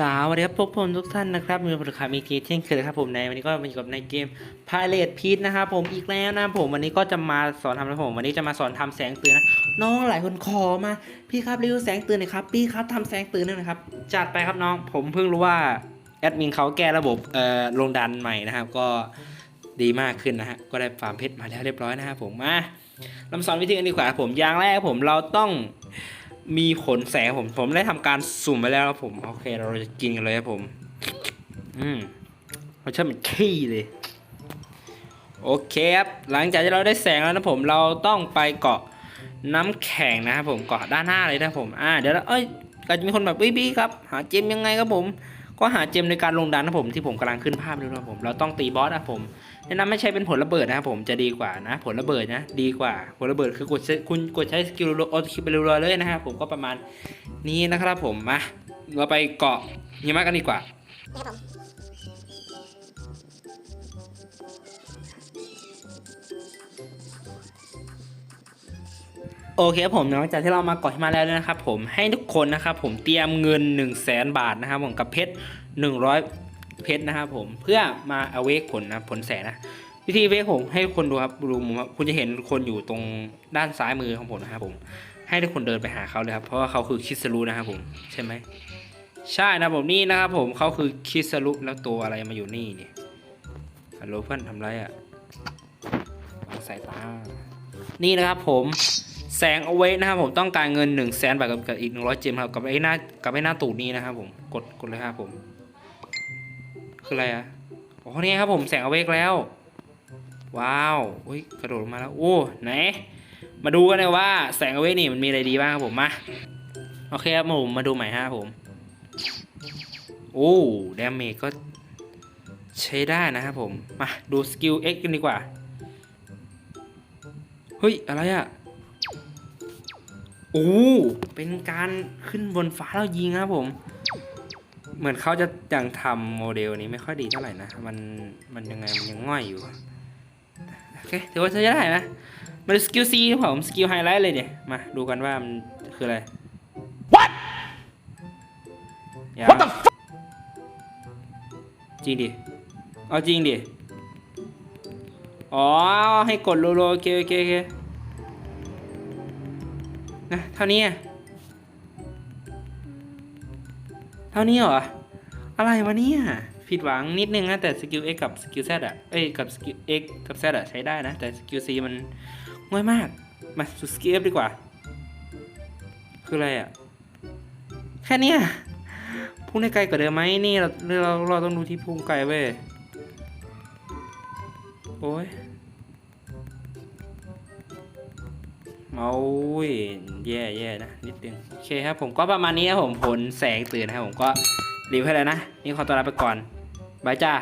สวัสดีครับพวกผมทุกท่านนะครับมีประคามีเกเที่ยงคืนนะครับผมในวันนี้ก็มาอยู่กับในเกม Pilot p e a นะครับผมอีกแล้วนะผมวันนี้ก็จะมาสอนทำนะผมวันนี้จะมาสอนทำแสงเตือนนะน้องหลายคนขอมาพี่ครับรีวิวแสงเตือนหน่อยครับพี่ครับทำแสงเตือนหน่อยนะครับจัดไปครับน้องผมเพิ่งรู้ว่าแอดมินเขาแก้ระบบเอ่อลงดันใหม่นะครับก็ดีมากขึ้นนะฮะก็ได้ฟาร์มเพชรมาแล้วเรียบร้อยนะครับผมมาเราสอนวิธีกันดีกว่าครับผมอย่างแรกผมเราต้อง มีขนแสงผม ผมได้ทำการสุ่มไปแล้วครับผม โอเค เราจะกินกันเลยครับผม อืมเราชอบเหมือนขี้เลย โอเคครับ หลังจากที่เราได้แสงแล้วนะผม เราต้องไปเกาะน้ำแข็งนะครับผม เกาะด้านหน้าเลยนะผม อ่า เดี๋ยวเราเอ้ยก็จะมีคนแบบบี้ครับ หาเจมยังไงครับผม ก็หาเจมในการลงดันนะผมที่ผมกำลังขึ้นภาพดูนะผม เราต้องตีบอสนะผมแนะนำไม่ใช้เป็นผลระเบิดนะครับผมจะดีกว่านะ ผลระเบิดนะ ดีกว่าผลระเบิดคือกดใช้คุณกดใช้สกิลโอคิไปเรื่อยๆเลยนะครับผมก็ประมาณนี้นะครับผมมาเราไปเกาะหิมะกันดีกว่า โอเคผมหลังจากที่เรามาเกาะหิมะแล้วนะครับผมให้ทุกคนนะครับผมเตรียมเงิน 1 0 0 0 0แสนบาทนะครับผมกับเพชร100 เพชรนะครับผมเพื่อมาเอาเวกผลนะผลแสงนะวิธีเวกผมให้ทุกคนดูครับดูมุมครับคุณจะเห็นคนอยู่ตรงด้านซ้ายมือของผมนะครับผมให้ทุกคนเดินไปหาเขาเลยครับเพราะว่าเขาคือคิสรุนะครับผมใช่ไหมใช่นะผมนี่นะครับผมเขาคือคิสรุแล้วตัวอะไรมาอยู่นี่เนี่ยฮัลโหลเพื่อนทำไรอะวางสายตานี่นะครับผม แสงเอาไว้นะครับผมต้องการเงิน1นึ่งแสนบาทกับอีกหนึ่งร้อยเจมครับกับไอ้หน้ากับไอ้หน้าตูดนี้นะครับผมกดกดเลยครับผมคืออะไรอะอ๋อนี่ครับผมแสงเอาไว้แล้ว ว้าวอุ้ยกระโดดลงมาแล้วโอ้ไหนมาดูกันเลยว่าแสงเอาไว้นี่มันมีอะไรดีบ้างครับผมมาโอเคครับผมมาดูใหม่ฮะผมโอ้ดาเมจก็ใช้ได้นะครับผมมาดูสกิล X กันดีกว่าเฮ้ยอะไรอะ โอ้เป็นการขึ้นบนฟ้าแล้วยิงครับผม เหมือนเขาจะยังทำโมเดลนี้ไม่ค่อยดีเท่าไหร่นะ มันมันยังไงมันยังง่อยอยู่โอเคถือว่าใช้ได้นะมาดูสกิล C ครับผมสกิลไฮไลท์เลยเดี๋ยวมาดูกันว่ามันคืออะไร What What the จริงดิ เอาจริงดิ อ๋อ ให้กดโลโลโอเคโอเคโอเค นะเท่านี้เท่านี้เหรอ อะไรวะเนี่ยผิดหวังนิดนึงนะ แต่สกิล X กับสกิล Z อะเอ้ยกับสกิล X กับ Z อะใช้ได้นะ แต่สกิล C มันง่อยมาก มาสู่สกิล F ดีกว่า คืออะไรอะแค่เนี้ยพุ่งได้ไกลกว่าเดิมไหมนี่เราเราเราต้องดูที่พุ่งไกลเว้ย โอ้ย โอ้ยแย่แย่นะ นิดนึง โอเคครับ ผมก็ประมาณนี้ครับผมผลแสงตื่นนะครับผมก็รีบให้แล้วนะ นี่ขอตัวลาไปก่อนบายจ้า